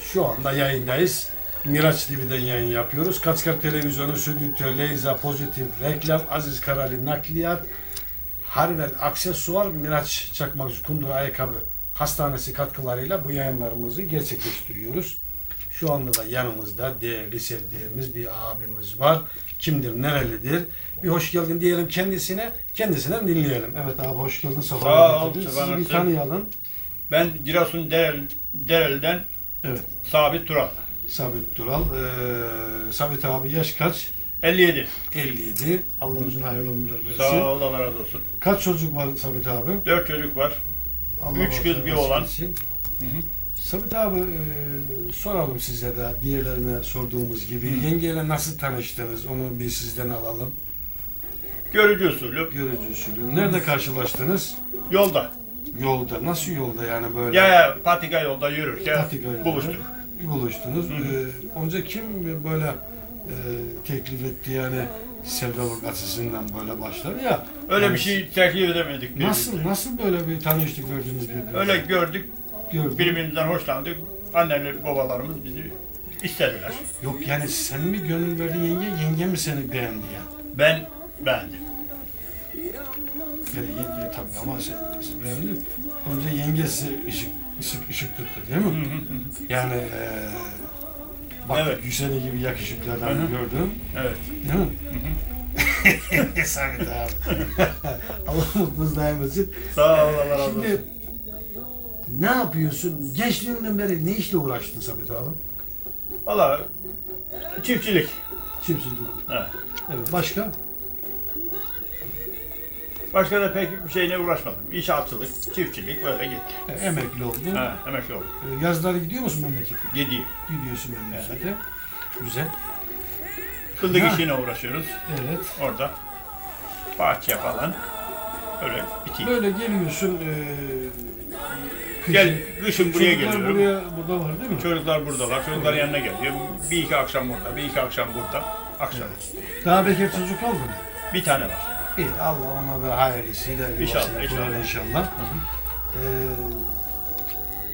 Şu anda yayındayız. Miraç TV'den yayın yapıyoruz. Kaçkar Televizyonu, Stüdyo, Leyza, Pozitif, Reklam, Aziz Karali, Nakliyat, Harvel, Aksesuar, Miraç Çakmakçı, Kundura Ayakkabı Hastanesi katkılarıyla bu yayınlarımızı gerçekleştiriyoruz. Şu anda da yanımızda değerli sevdiğimiz bir abimiz var. Kimdir, nerelidir? Bir hoş geldin diyelim kendisine, kendisinden dinleyelim. Evet abi hoş geldin, Sağ sefa ol, getirdin. Sizi bir olsun. tanıyalım. Ben Giresun Derel, Derel'den Evet. Sabit Tural. Sabit Dural. Ee, Sabit abi yaş kaç? 57. 57. Allah uzun hayırlı ömürler versin. Sağ ol Allah razı olsun. Kaç çocuk var Sabit abi? 4 çocuk var. Allah Üç kız, bir oğlan. Hı Sabit abi e, soralım size de diğerlerine sorduğumuz gibi. Hı. Yengeyle nasıl tanıştınız? Onu bir sizden alalım. Görücü usulü. Görücü usulü. Nerede karşılaştınız? Yolda. Yolda. Nasıl yolda yani böyle? Ya ya patika yolda yürürken Patika yolda. buluştuk. Buluştunuz. Ee, önce kim böyle e, teklif etti yani sevdalık açısından böyle başladı ya. Öyle Yani bir şey teklif edemedik. birbirimize. Nasıl nasıl böyle bir tanıştık gördünüz birbirinizi? Öyle gördük. gördüm. Birbirimizden hoşlandık. Anneler babalarımız bizi istediler. Yok yani sen mi gönül verdin yenge, yenge mi seni beğendi ya? Ben beğendim. Yani yenge tabii ama sen beğendin. Önce yenge size ışık, ışık, ışık tuttu değil mi? Yani eee bak Evet. Hüseyin gibi yakışıklardan Hı hı. gördüm. evet. Değil mi? Samet abi. Allah mutluluğunuz daim etsin. Sağ ol Allah razı olsun. Şimdi ne yapıyorsun? Gençliğinden beri ne işle uğraştın Samet abi? Valla çiftçilik. Çiftçilik. Evet. Evet. Başka? Başka da pek bir şeyle uğraşmadım. İnşaatçılık, çiftçilik böyle gitti. E, emekli oldun. Ha, emekli oldum. E, Yazları gidiyor musun memlekete? Gidiyor. Gidiyorsun memlekete. Güzel. Fındık Ha. işine uğraşıyoruz. Evet. Orada bahçe falan. Öyle bitiyor. Böyle geliyorsun. E, kışın- Gel, kışın buraya Çocuklar geliyorum. buraya, burada var değil mi? Çocuklar buradalar. Çocukların yanına geliyorum. Bir iki akşam burada, bir iki akşam burada. Akşam. Daha bekar çocuk aldın mı? Bir tane var. İyi Allah ona da hayırlısıyla İnşallah, inşallah. kurar inşallah. Ee,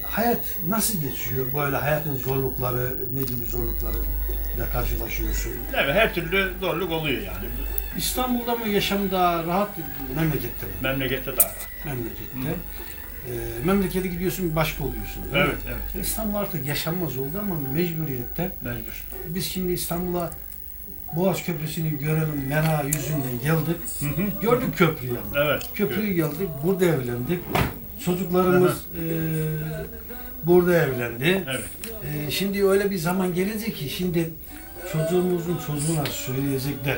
hayat nasıl geçiyor? Böyle hayatın zorlukları, ne gibi zorluklarla karşılaşıyorsun? Evet, her türlü zorluk oluyor yani. İstanbul'da mı yaşam daha rahat, memlekette mi? Memlekette daha var. Memlekette. Ee, memlekete gidiyorsun başka oluyorsun. değil mi? Evet, evet. İstanbul artık yaşanmaz oldu ama mecburiyette. Mecbur. Biz şimdi İstanbul'a Boğaz Köprüsü'nü görelim merak yüzünden geldik. Hı hı. Gördük köprüyü. Evet. Köprüye geldik, burada evlendik. Çocuklarımız eee, burada evlendi. Evet. Eee, şimdi öyle bir zaman gelecek ki şimdi çocuğumuzun çocuğuna söyleyecekler.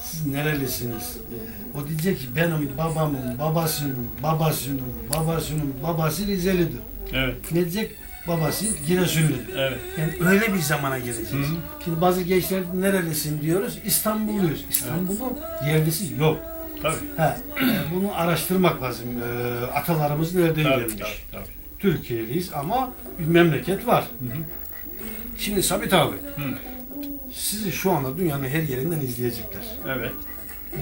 Siz nerelisiniz? Eee, o diyecek ki benim babamın babasının babasının babasının babası Rizeli'dir. Evet. Ne diyecek? Babası Giresunludur. Evet. Yani öyle bir zamana. Hı hı. Şimdi bazı gençler nerelisin diyoruz, İstanbulluyuz. İstanbul'un yerlisi yok. Tabii. Ha, e, bunu araştırmak lazım. Ee, atalarımız nereden Tabii, gelmiş? tabii, tabii. Türkiye'liyiz ama bir memleket var. Hı hı. Şimdi Sabit abi, Hı. sizi şu anda dünyanın her yerinden izleyecekler. Evet.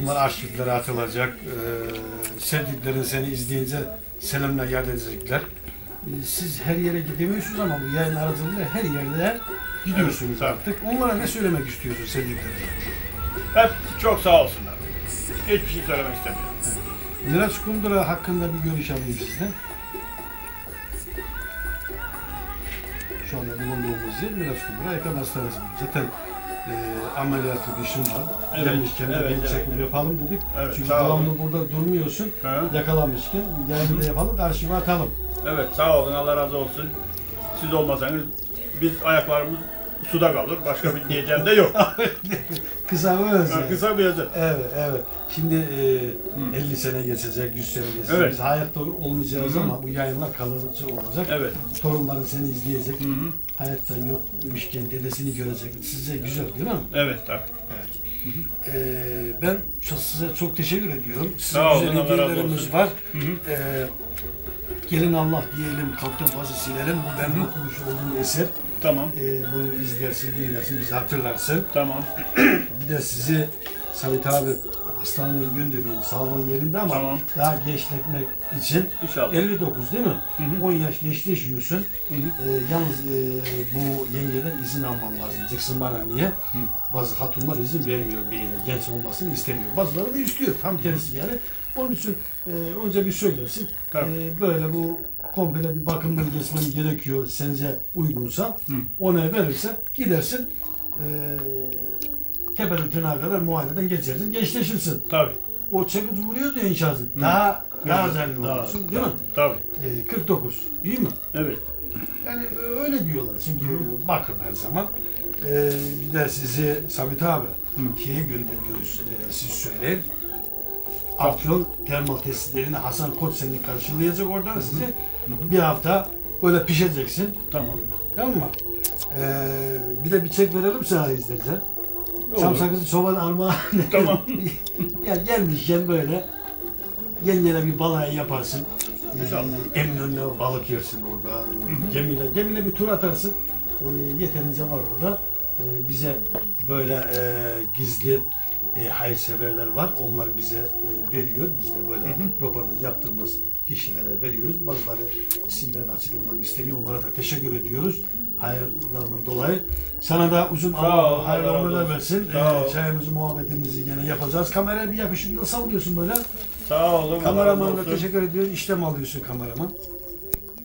Bunlar arşivlere atılacak. Ee, sevdiklerin seni izleyince selamla yad edecekler. Ee, siz her yere gidemiyorsunuz ama bu yayın aracılığıyla her yerde gidiyorsunuz Evet, artık. Onlara ne söylemek istiyorsun sevdiklerine? Hep çok sağ olsunlar. Hiçbir şey söylemek istemiyorum. Miraç Kundura hakkında bir görüş alayım sizden. Şu anda bulunduğumuz yer Miraç Kundura Yakın Hastanesi. Zaten e, ameliyatlı bir işim var. Evet, Gelmişken evet, bir evet, çekim yapalım dedik. Evet, Çünkü sağ olun. devamlı burada durmuyorsun. Ha? Yakalamışken yayını da yapalım, arşive atalım. Evet sağ olun Allah razı olsun. Siz olmasanız biz ayaklarımız suda kalır. Başka bir diyeceğim de yok. Kısa ve öz. Yani. Kısa bir özet. Evet, evet. Şimdi e, 50 sene geçecek, 100 sene geçecek. Evet. Biz hayatta olmayacağız Hı hı. ama bu yayınlar kalıcı olacak. Evet. Torunların seni izleyecek. Hı hı. Hayatta yokmuşken dedesini görecek. Size güzel değil mi? Evet tabii. Evet. Ee, ben size çok teşekkür ediyorum. Sizin Sağ güzel hediyelerimiz var. Hı hı. Ee, gelin Allah diyelim, kalpten fazla silelim. Bu benim okumuş olduğum eser. Tamam. Ee, bunu izlersin, dinlersin, bizi hatırlarsın. Tamam. Bir de sizi Sabit abi hastaneye gönderiyor sağlığın yerinde ama Tamam. daha gençletmek için İnşallah. 59 değil mi? Hı hı. 10 yaş gençleşiyorsun. Hı hı. Ee, yalnız e, bu yengeden izin alman lazım. Jackson bana niye? Bazı hatunlar izin vermiyor beyine. Genç olmasını istemiyor. Bazıları da istiyor. Tam tersi yani. Onun için e, önce bir söylersin. Tabii. E, böyle bu komple bir bakımdan geçmem gerekiyor. Sence uygunsa Hı. ona verirsen gidersin. E, tepeden tırnağa kadar muayeneden geçersin. Gençleşirsin. Tabii. O çekici vuruyor da inşası. Daha daha Daha- olursun. Değil mi? Tabii. E, 49. İyi mi? Evet. Yani öyle diyorlar çünkü bakın her zaman. Ee, bir de sizi Sabit abi şeye gönderiyoruz e, siz söyleyin. Afyon termal tesislerine Hasan Koç seni karşılayacak oradan sizi. Bir hafta böyle pişeceksin. Tamam. Tamam mı? Ee, bir de bir çek verelim sana istersen. Olur. Çam sakızı çoban armağan. Tamam. ya gelmişken böyle yengene bir balayı yaparsın. Ee, Eminönü'ne balık yersin orada. Gemiyle, gemiyle bir tur atarsın. Ee, yeterince var orada. Ee, bize böyle e, gizli e, hayırseverler var. Onlar bize e, veriyor. Biz de böyle röportaj yaptığımız kişilere veriyoruz. Bazıları isimlerini açıklamak istemiyor. Onlara da teşekkür ediyoruz. Hayırlarının dolayı. Sana da uzun ol, hayırlı ömürler versin. Ee, ol. çayımızı, muhabbetimizi yine yapacağız. Kameraya bir yakışıklı sallıyorsun böyle. Sağ olun. Olsun. teşekkür ediyoruz. İşlem alıyorsun kameraman.